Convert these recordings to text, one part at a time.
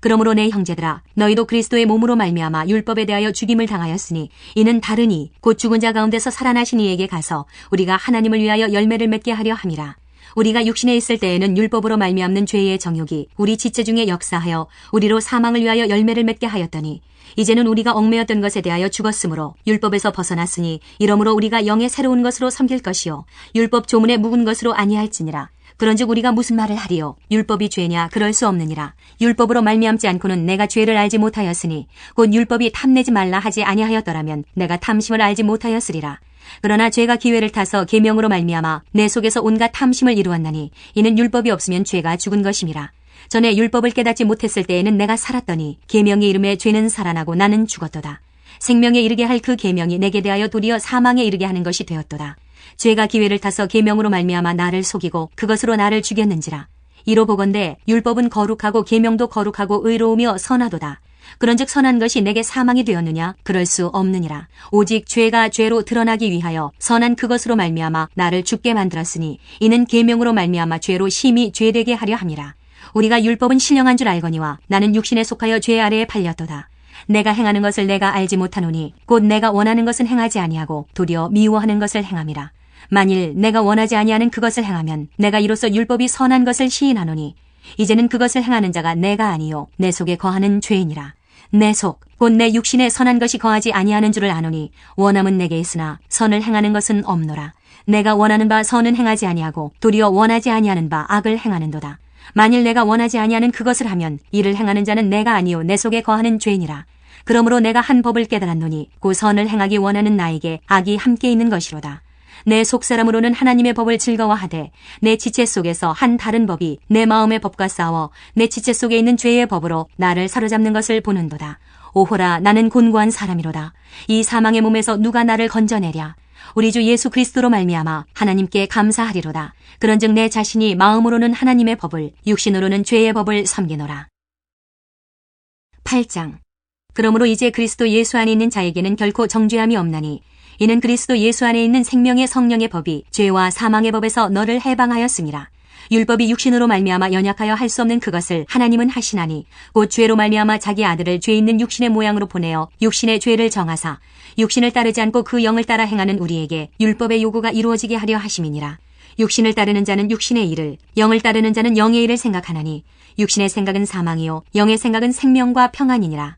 그러므로 내 형제들아 너희도 그리스도의 몸으로 말미암아 율법에 대하여 죽임을 당하였으니 이는 다르니 곧 죽은 자 가운데서 살아나신 이에게 가서 우리가 하나님을 위하여 열매를 맺게 하려 함이라. 우리가 육신에 있을 때에는 율법으로 말미암는 죄의 정욕이 우리 지체 중에 역사하여 우리로 사망을 위하여 열매를 맺게 하였더니 이제는 우리가 얽매였던 것에 대하여 죽었으므로 율법에서 벗어났으니 이러므로 우리가 영의 새로운 것으로 섬길 것이요 율법 조문에 묵은 것으로 아니할지니라 그런즉 우리가 무슨 말을 하리요? 율법이 죄냐? 그럴 수 없느니라. 율법으로 말미암지 않고는 내가 죄를 알지 못하였으니 곧 율법이 탐내지 말라 하지 아니하였더라면 내가 탐심을 알지 못하였으리라. 그러나 죄가 기회를 타서 계명으로 말미암아 내 속에서 온갖 탐심을 이루었나니 이는 율법이 없으면 죄가 죽은 것임이라. 전에 율법을 깨닫지 못했을 때에는 내가 살았더니 계명의 이름에 죄는 살아나고 나는 죽었도다. 생명에 이르게 할 그 계명이 내게 대하여 도리어 사망에 이르게 하는 것이 되었도다 죄가 기회를 타서 계명으로 말미암아 나를 속이고 그것으로 나를 죽였는지라. 이로 보건대 율법은 거룩하고 계명도 거룩하고 의로우며 선하도다. 그런즉 선한 것이 내게 사망이 되었느냐? 그럴 수 없느니라. 오직 죄가 죄로 드러나기 위하여 선한 그것으로 말미암아 나를 죽게 만들었으니 이는 계명으로 말미암아 죄로 심히 죄되게 하려 함이라. 우리가 율법은 신령한 줄 알거니와 나는 육신에 속하여 죄 아래에 팔렸도다. 내가 행하는 것을 내가 알지 못하노니 곧 내가 원하는 것은 행하지 아니하고 도리어 미워하는 것을 행함이라. 만일 내가 원하지 아니하는 그것을 행하면 내가 이로써 율법이 선한 것을 시인하노니 이제는 그것을 행하는 자가 내가 아니요 내 속에 거하는 죄이니라. 내 속, 곧 내 육신에 선한 것이 거하지 아니하는 줄을 아노니 원함은 내게 있으나 선을 행하는 것은 없노라. 내가 원하는 바 선은 행하지 아니하고 도리어 원하지 아니하는 바 악을 행하는도다. 만일 내가 원하지 아니하는 그것을 하면 이를 행하는 자는 내가 아니요 내 속에 거하는 죄이니라. 그러므로 내가 한 법을 깨달았노니 그 선을 행하기 원하는 나에게 악이 함께 있는 것이로다. 내 속사람으로는 하나님의 법을 즐거워하되 내 지체 속에서 한 다른 법이 내 마음의 법과 싸워 내 지체 속에 있는 죄의 법으로 나를 사로잡는 것을 보는도다. 오호라 나는 곤고한 사람이로다. 이 사망의 몸에서 누가 나를 건져내랴. 우리 주 예수 그리스도로 말미암아 하나님께 감사하리로다. 그런즉 내 자신이 마음으로는 하나님의 법을 육신으로는 죄의 법을 섬기노라. 8장 그러므로 이제 그리스도 예수 안에 있는 자에게는 결코 정죄함이 없나니 이는 그리스도 예수 안에 있는 생명의 성령의 법이 죄와 사망의 법에서 너를 해방하였습니다. 율법이 육신으로 말미암아 연약하여 할 수 없는 그것을 하나님은 하시나니 곧 죄로 말미암아 자기 아들을 죄 있는 육신의 모양으로 보내어 육신의 죄를 정하사 육신을 따르지 않고 그 영을 따라 행하는 우리에게 율법의 요구가 이루어지게 하려 하심이니라. 육신을 따르는 자는 육신의 일을, 영을 따르는 자는 영의 일을 생각하나니 육신의 생각은 사망이요 영의 생각은 생명과 평안이니라.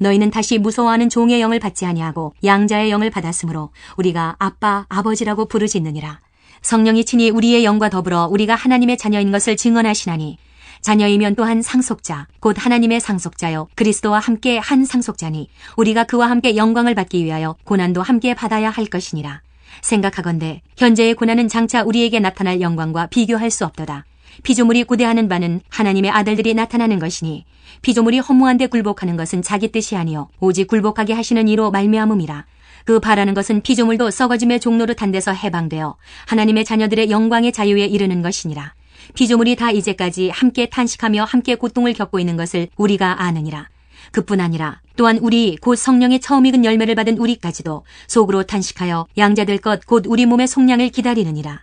너희는 다시 무서워하는 종의 영을 받지 아니하고 양자의 영을 받았으므로 우리가 아빠, 아버지라고 부르짖느니라. 성령이 친히 우리의 영과 더불어 우리가 하나님의 자녀인 것을 증언하시나니 자녀이면 또한 상속자, 곧 하나님의 상속자요. 그리스도와 함께 한 상속자니 우리가 그와 함께 영광을 받기 위하여 고난도 함께 받아야 할 것이니라. 생각하건대 현재의 고난은 장차 우리에게 나타날 영광과 비교할 수 없도다. 피조물이 고대하는 바는 하나님의 아들들이 나타나는 것이니 피조물이 허무한 데 굴복하는 것은 자기 뜻이 아니요 오직 굴복하게 하시는 이로 말미암음이라. 그 바라는 것은 피조물도 썩어짐의 종로를 탄 데서 해방되어 하나님의 자녀들의 영광의 자유에 이르는 것이니라. 피조물이 다 이제까지 함께 탄식하며 함께 고통을 겪고 있는 것을 우리가 아느니라. 그뿐 아니라 또한 우리 곧 성령의 처음 익은 열매를 받은 우리까지도 속으로 탄식하여 양자될 것 곧 우리 몸의 속량을 기다리느니라.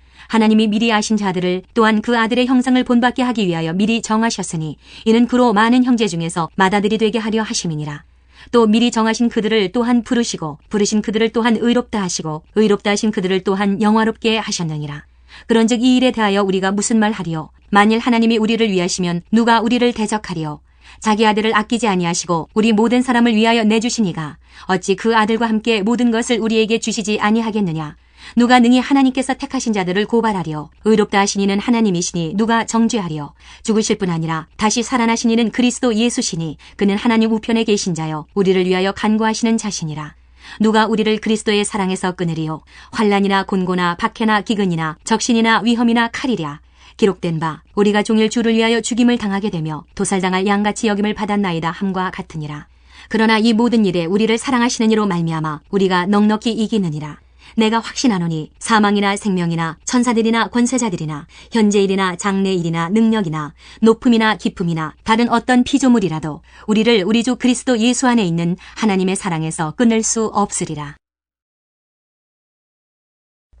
하나님이 미리 아신 자들을 또한 그 아들의 형상을 본받게 하기 위하여 미리 정하셨으니 이는 그로 많은 형제 중에서 맏아들이 되게 하려 하심이니라. 또 미리 정하신 그들을 또한 부르시고 부르신 그들을 또한 의롭다 하시고 의롭다 하신 그들을 또한 영화롭게 하셨느니라. 그런즉 이 일에 대하여 우리가 무슨 말 하리요? 만일 하나님이 우리를 위하시면 누가 우리를 대적하리요? 자기 아들을 아끼지 아니하시고 우리 모든 사람을 위하여 내주시니가 어찌 그 아들과 함께 모든 것을 우리에게 주시지 아니하겠느냐? 누가 능히 하나님께서 택하신 자들을 고발하리요? 의롭다 하신 이는 하나님이시니 누가 정죄하리요? 죽으실 뿐 아니라 다시 살아나신 이는 그리스도 예수시니 그는 하나님 우편에 계신 자여 우리를 위하여 간구하시는 자신이라. 누가 우리를 그리스도의 사랑에서 끊으리요? 환란이나 곤고나 박해나 기근이나 적신이나 위험이나 칼이랴. 기록된 바 우리가 종일 주를 위하여 죽임을 당하게 되며 도살당할 양같이 여김을 받았나이다 함과 같으니라. 그러나 이 모든 일에 우리를 사랑하시는 이로 말미암아 우리가 넉넉히 이기느니라. 내가 확신하노니 사망이나 생명이나 천사들이나 권세자들이나 현재일이나 장래일이나 능력이나 높음이나 기품이나 다른 어떤 피조물이라도 우리를 우리 주 그리스도 예수 안에 있는 하나님의 사랑에서 끊을 수 없으리라.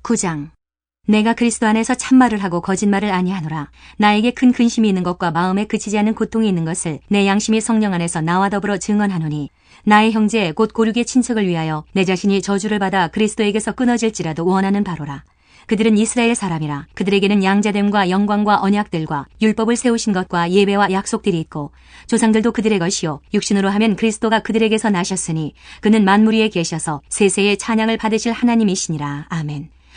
9장 내가 그리스도 안에서 참말을 하고 거짓말을 아니하노라. 나에게 큰 근심이 있는 것과 마음에 그치지 않는 고통이 있는 것을 내 양심이 성령 안에서 나와 더불어 증언하노니 나의 형제 곧 고륙의 친척을 위하여 내 자신이 저주를 받아 그리스도에게서 끊어질지라도 원하는 바로라. 그들은 이스라엘 사람이라 그들에게는 양자됨과 영광과 언약들과 율법을 세우신 것과 예배와 약속들이 있고 조상들도 그들의 것이요 육신으로 하면 그리스도가 그들에게서 나셨으니 그는 만물 위에 계셔서 세세의 찬양을 받으실 하나님이시니라 아멘.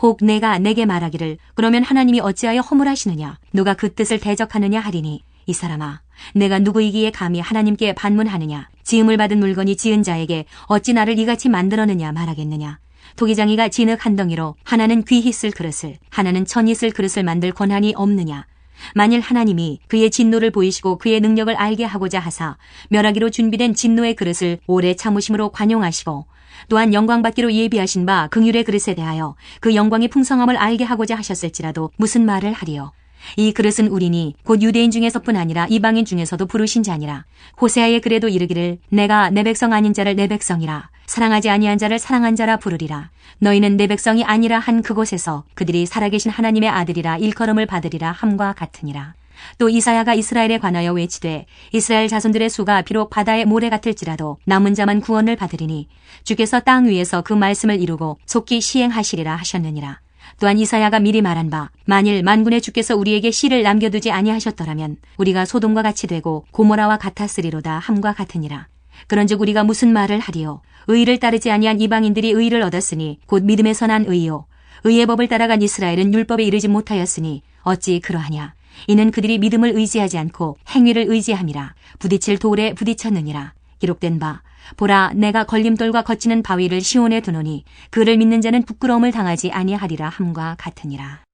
혹 내가 내게 말하기를 그러면 하나님이 어찌하여 허물하시느냐? 누가 그 뜻을 대적하느냐 하리니? 이 사람아 내가 누구이기에 감히 하나님께 반문하느냐? 지음을 받은 물건이 지은 자에게 어찌 나를 이같이 만들었느냐 말하겠느냐? 토기장이가 진흙 한 덩이로 하나는 귀히 쓸 그릇을 하나는 천이 쓸 그릇을 만들 권한이 없느냐 만일 하나님이 그의 진노를 보이시고 그의 능력을 알게 하고자 하사 멸하기로 준비된 진노의 그릇을 오래 참으심으로 관용하시고 또한 영광받기로 예비하신 바 긍휼의 그릇에 대하여 그 영광의 풍성함을 알게 하고자 하셨을지라도 무슨 말을 하리요. 이 그릇은 우리니 곧 유대인 중에서뿐 아니라 이방인 중에서도 부르신 자니라. 호세아의 그래도 이르기를 내가 내 백성 아닌 자를 내 백성이라 사랑하지 아니한 자를 사랑한 자라 부르리라. 너희는 내 백성이 아니라 한 그곳에서 그들이 살아계신 하나님의 아들이라 일컬음을 받으리라 함과 같으니라. 또 이사야가 이스라엘에 관하여 외치되 이스라엘 자손들의 수가 비록 바다의 모래 같을지라도 남은 자만 구원을 받으리니 주께서 땅 위에서 그 말씀을 이루고 속히 시행하시리라 하셨느니라. 또한 이사야가 미리 말한 바 만일 만군의 주께서 우리에게 씨를 남겨두지 아니하셨더라면 우리가 소돔과 같이 되고 고모라와 같았으리로다 함과 같으니라. 그런즉 우리가 무슨 말을 하리요? 의를 따르지 아니한 이방인들이 의를 얻었으니 곧 믿음에서 난 의요. 의의 법을 따라간 이스라엘은 율법에 이르지 못하였으니 어찌 그러하냐? 이는 그들이 믿음을 의지하지 않고 행위를 의지함이라. 부딪힐 돌에 부딪혔느니라 기록된 바 보라 내가 걸림돌과 거치는 바위를 시온에 두노니 그를 믿는 자는 부끄러움을 당하지 아니하리라 함과 같으니라.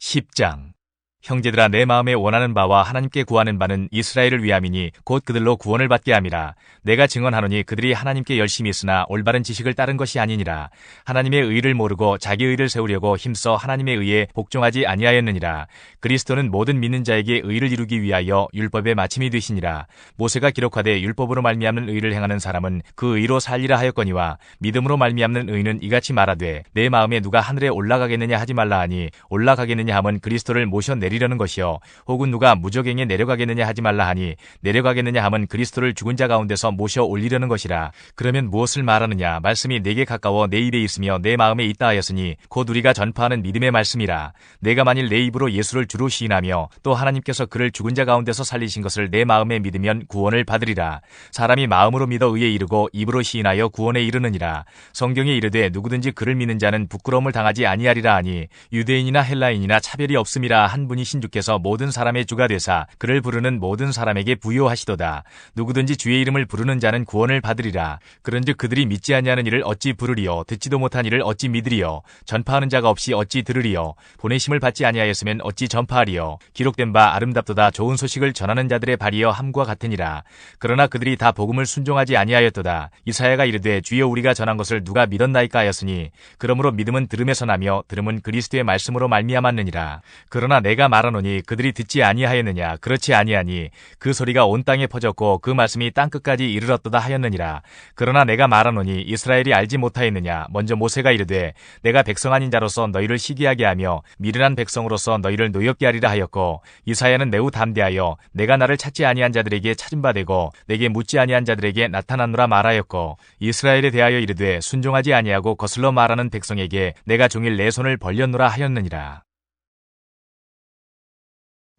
10장 형제들아 내 마음에 원하는 바와 하나님께 구하는 바는 이스라엘을 위함이니 곧 그들로 구원을 받게 함이라. 내가 증언하노니 그들이 하나님께 열심히 있으나 올바른 지식을 따른 것이 아니니라. 하나님의 의를 모르고 자기 의를 세우려고 힘써 하나님의 의에 복종하지 아니하였느니라. 그리스도는 모든 믿는 자에게 의를 이루기 위하여 율법의 마침이 되시니라. 모세가 기록하되 율법으로 말미암는 의를 행하는 사람은 그 의로 살리라 하였거니와 믿음으로 말미암는 의는 이같이 말하되 내 마음에 누가 하늘에 올라가겠느냐 하지 말라 하니 올라가겠느냐 함은 그리스도를 모셔 내 리려는 것이요. 혹은 누가 무적행에 내려가겠느냐 하지 말라 하니 내려가겠느냐 함은 그리스도를 죽은 자 가운데서 모셔 올리려는 것이라. 그러면 무엇을 말하느냐? 말씀이 내게 가까워 내 입에 있으며 내 마음에 있다 하였으니 곧 우리가 전파하는 믿음의 말씀이라. 내가 만일 내 입으로 예수를 주로 시인하며 또 하나님께서 그를 죽은 자 가운데서 살리신 것을 내 마음에 믿으면 구원을 받으리라. 사람이 마음으로 믿어 의에 이르고 입으로 시인하여 구원에 이르느니라. 성경에 이르되 누구든지 그를 믿는 자는 부끄러움을 당하지 아니하리라 하니 유대인이나 헬라인이나 차별이 없음이라 한 분이 신주께서 모든 사람의 주가 되사 그를 부르는 모든 사람에게 부요하시도다. 누구든지 주의 이름을 부르는 자는 구원을 받으리라. 그런즉 그들이 믿지 아니하는 일을 어찌 부르리요? 듣지도 못한 일을 어찌 믿으리요? 전파하는 자가 없이 어찌 들으리요? 보내심을 받지 아니하였으면 어찌 전파하리요? 기록된 바 아름답도다. 좋은 소식을 전하는 자들의 발이여 함과 같으니라. 그러나 그들이 다 복음을 순종하지 아니하였도다. 이사야가 이르되 주여 우리가 전한 것을 누가 믿었나이까 하였으니 그러므로 믿음은 들음에서 나며 들음은 그리스도의 말씀으로 말미암았느니라. 그러나 내가 말하노니 그들이 듣지 아니하였느냐? 그렇지 아니하니 그 소리가 온 땅에 퍼졌고 그 말씀이 땅 끝까지 이르렀도다 하였느니라. 그러나 내가 말하노니 이스라엘이 알지 못하였느냐? 먼저 모세가 이르되 내가 백성 아닌 자로서 너희를 시기하게 하며 미련한 백성으로서 너희를 노엽게 하리라 하였고 이사야는 매우 담대하여 내가 나를 찾지 아니한 자들에게 찾은 바 되고 내게 묻지 아니한 자들에게 나타나노라 말하였고 이스라엘에 대하여 이르되 순종하지 아니하고 거슬러 말하는 백성에게 내가 종일 내 손을 벌렸노라 하였느니라.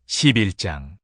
11장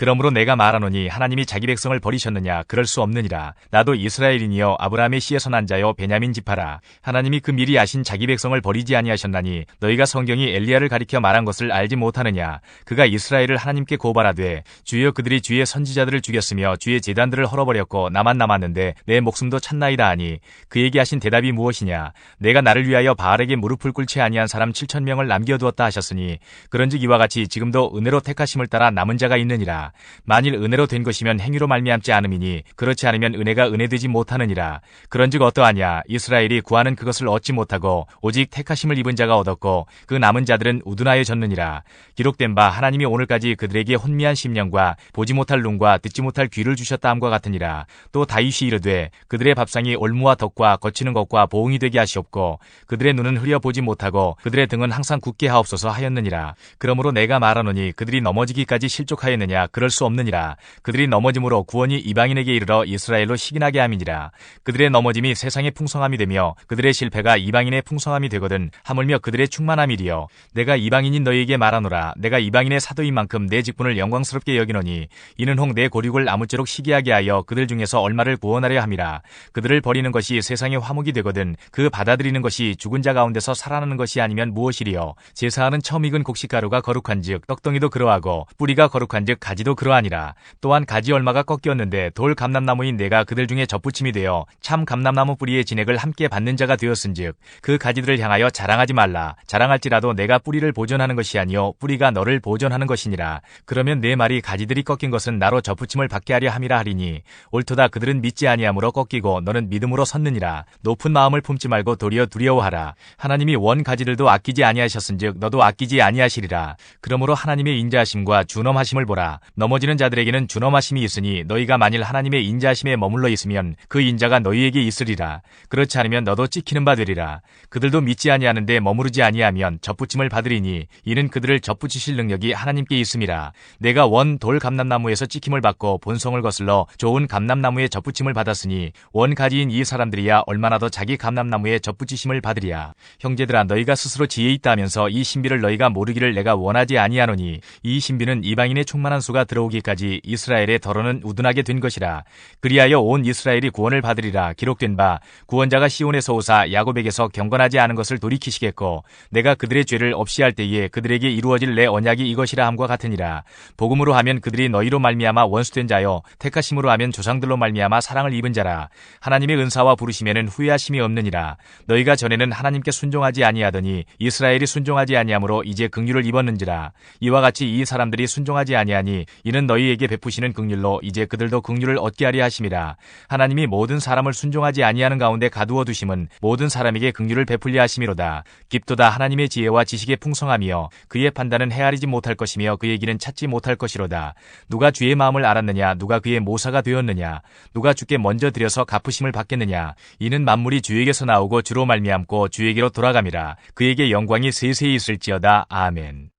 그러므로 내가 말하노니 하나님이 자기 백성을 버리셨느냐? 그럴 수 없느니라. 나도 이스라엘인이여 아브라함의 씨에서 난 자여 베냐민 지파라. 하나님이 그 미리 아신 자기 백성을 버리지 아니하셨나니 너희가 성경이 엘리야를 가리켜 말한 것을 알지 못하느냐? 그가 이스라엘을 하나님께 고발하되 주여 그들이 주의 선지자들을 죽였으며 주의 제단들을 헐어버렸고 나만 남았는데 내 목숨도 찾나이다 하니 그에게 하신 대답이 무엇이냐? 내가 나를 위하여 바알에게 무릎을 꿇지 아니한 사람 7천 명을 남겨두었다 하셨으니 그런즉 이와 같이 지금도 은혜로 택하심을 따라 남은 자가 있느니라 만일 은혜로 된 것이면 행위로 말미암지 않음이니 그렇지 않으면 은혜가 은혜되지 못하느니라. 그런즉 어떠하냐 이스라엘이 구하는 그것을 얻지 못하고 오직 택하심을 입은 자가 얻었고 그 남은 자들은 우둔하여 졌느니라. 기록된 바 하나님이 오늘까지 그들에게 혼미한 심령과 보지 못할 눈과 듣지 못할 귀를 주셨다 함과 같으니라. 또 다윗이 이르되 그들의 밥상이 올무와 덕과 거치는 것과 보응이 되게 하시옵고 그들의 눈은 흐려 보지 못하고 그들의 등은 항상 굳게 하옵소서 하였느니라. 그러므로 내가 말하노니 그들이 넘어지기까지 실족하였느냐 그럴 수 없느니라. 그들이 넘어짐으로 구원이 이방인에게 이르러 이스라엘로 식인하게 함이니라. 그들의 넘어짐이 세상의 풍성함이 되며 그들의 실패가 이방인의 풍성함이 되거든 하물며 그들의 충만함이리요. 내가 이방인인 너희에게 말하노라. 내가 이방인의 사도인 만큼 내 직분을 영광스럽게 여기노니 이는 혹내 고륙을 아무쪼록 시기하게 하여 그들 중에서 얼마를 구원하려 함이라. 그들을 버리는 것이 세상의 화목이 되거든 그 받아들이는 것이 죽은 자 가운데서 살아나는 것이 아니면 무엇이리요. 제사하는 처음 익은 곡식가루가 거룩한즉 떡덩이도 그러하고 뿌리가 거룩한즉 가지도 그러하니라. 또한 가지 얼마가 꺾였는데 돌 감람나무인 내가 그들 중에 접붙임이 되어 참 감람나무 뿌리의 진액을 함께 받는 자가 되었은즉 그 가지들을 향하여 자랑하지 말라. 자랑할지라도 내가 뿌리를 보존하는 것이 아니요 뿌리가 너를 보존하는 것이니라. 그러면 내 말이 가지들이 꺾인 것은 나로 접붙임을 받게 하려 함이라 하리니 옳도다 그들은 믿지 아니함으로 꺾이고 너는 믿음으로 섰느니라. 높은 마음을 품지 말고 도리어 두려워하라. 하나님이 원 가지들도 아끼지 아니하셨은즉 너도 아끼지 아니하시리라. 그러므로 하나님의 인자하심과 준엄하심을 보라. 넘어지는 자들에게는 준엄하심이 있으니 너희가 만일 하나님의 인자하심에 머물러 있으면 그 인자가 너희에게 있으리라. 그렇지 않으면 너도 찍히는 바 되리라. 그들도 믿지 아니하는데 머무르지 아니하면 접붙임을 받으리니 이는 그들을 접붙이실 능력이 하나님께 있음이라. 내가 원 돌 감람나무에서 찍힘을 받고 본성을 거슬러 좋은 감람나무에 접붙임을 받았으니 원 가지인 이 사람들이야 얼마나 더 자기 감람나무에 접붙이심을 받으리야. 형제들아 너희가 스스로 지혜 있다면서 이 신비를 너희가 모르기를 내가 원하지 아니하노니 이 신비는 이방인의 충만한 수가 여호수아가 들어오기까지 이스라엘의 더러는 우둔하게 된 것이라 그리하여 온 이스라엘이 구원을 받으리라 기록된 바 구원자가 시온에서 오사 야곱에게서 경건하지 않은 것을 돌이키시겠고 내가 그들의 죄를 없이 할 때에 그들에게 이루어질 내 언약이 이것이라 함과 같으니라. 복음으로 하면 그들이 너희로 말미암아 원수된 자요 택하심으로 하면 조상들로 말미암아 사랑을 입은 자라. 하나님의 은사와 부르심에는 후회하심이 없느니라. 너희가 전에는 하나님께 순종하지 아니하더니 이스라엘이 순종하지 아니하므로 이제 긍휼을 입었는지라. 이와 같이 이 사람들이 순종하지 아니하니 이는 너희에게 베푸시는 긍휼로 이제 그들도 긍휼을 얻게 하리 하심이라. 하나님이 모든 사람을 순종하지 아니하는 가운데 가두어 두심은 모든 사람에게 긍휼을 베풀려 하심이로다. 깊도다 하나님의 지혜와 지식의 풍성함이여 그의 판단은 헤아리지 못할 것이며 그의 길은 찾지 못할 것이로다. 누가 주의 마음을 알았느냐? 누가 그의 모사가 되었느냐? 누가 주께 먼저 들여서 갚으심을 받겠느냐? 이는 만물이 주에게서 나오고 주로 말미암고 주에게로 돌아감이라. 그에게 영광이 세세히 있을지어다. 아멘.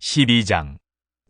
12장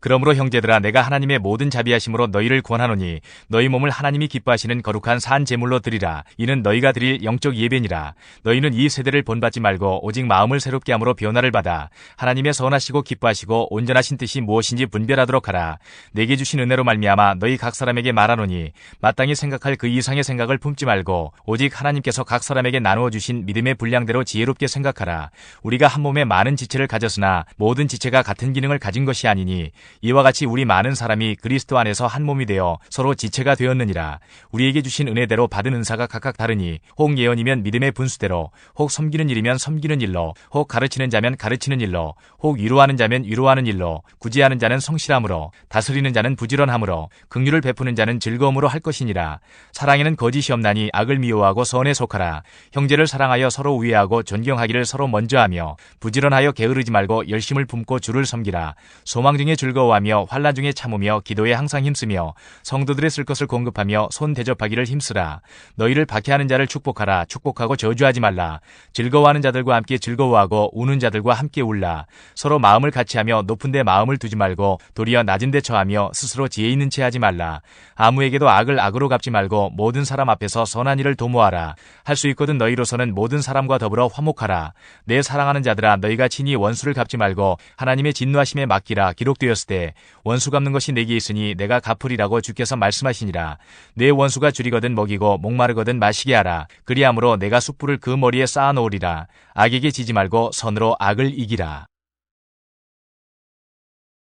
그러므로 형제들아 내가 하나님의 모든 자비하심으로 너희를 권하노니 너희 몸을 하나님이 기뻐하시는 거룩한 산 제물로 드리라. 이는 너희가 드릴 영적 예배니라. 너희는 이 세대를 본받지 말고 오직 마음을 새롭게 함으로 변화를 받아 하나님의 선하시고 기뻐하시고 온전하신 뜻이 무엇인지 분별하도록 하라. 내게 주신 은혜로 말미암아 너희 각 사람에게 말하노니 마땅히 생각할 그 이상의 생각을 품지 말고 오직 하나님께서 각 사람에게 나누어 주신 믿음의 분량대로 지혜롭게 생각하라. 우리가 한 몸에 많은 지체를 가졌으나 모든 지체가 같은 기능을 가진 것이 아니니 이와 같이 우리 많은 사람이 그리스도 안에서 한 몸이 되어 서로 지체가 되었느니라. 우리에게 주신 은혜대로 받은 은사가 각각 다르니 혹 예언이면 믿음의 분수대로 혹 섬기는 일이면 섬기는 일로 혹 가르치는 자면 가르치는 일로 혹 위로하는 자면 위로하는 일로 구제하는 자는 성실함으로 다스리는 자는 부지런함으로 긍휼을 베푸는 자는 즐거움으로 할 것이니라. 사랑에는 거짓이 없나니 악을 미워하고 선에 속하라. 형제를 사랑하여 서로 우애하고 존경하기를 서로 먼저 하며 부지런하여 게으르지 말고 열심을 품고 주를 섬기라. 소망 중에 즐거워 즐거워하며 환란 중에 참으며 기도에 항상 힘쓰며 성도들의 쓸 것을 공급하며 손 대접하기를 힘쓰라. 너희를 박해하는 자를 축복하라. 축복하고 저주하지 말라. 즐거워하는 자들과 함께 즐거워하고 우는 자들과 함께 울라. 서로 마음을 같이하며 높은 데 마음을 두지 말고 도리어 낮은 데 처하며 스스로 지혜 있는 채 하지 말라. 아무에게도 악을 악으로 갚지 말고 모든 사람 앞에서 선한 일을 도모하라. 할 수 있거든 너희로서는 모든 사람과 더불어 화목하라. 내 사랑하는 자들아 너희가 친히 원수를 갚지 말고 하나님의 진노하심에 맡기라 기록되었을 때 원수 갚는 것이 내게 있으니 내가 갚으리라고 주께서 말씀하시니라. 내 원수가 줄이거든 먹이고 목마르거든 마시게 하라. 그리함으로 내가 숯불을 그 머리에 쌓아 놓으리라. 악에게 지지 말고 선으로 악을 이기라.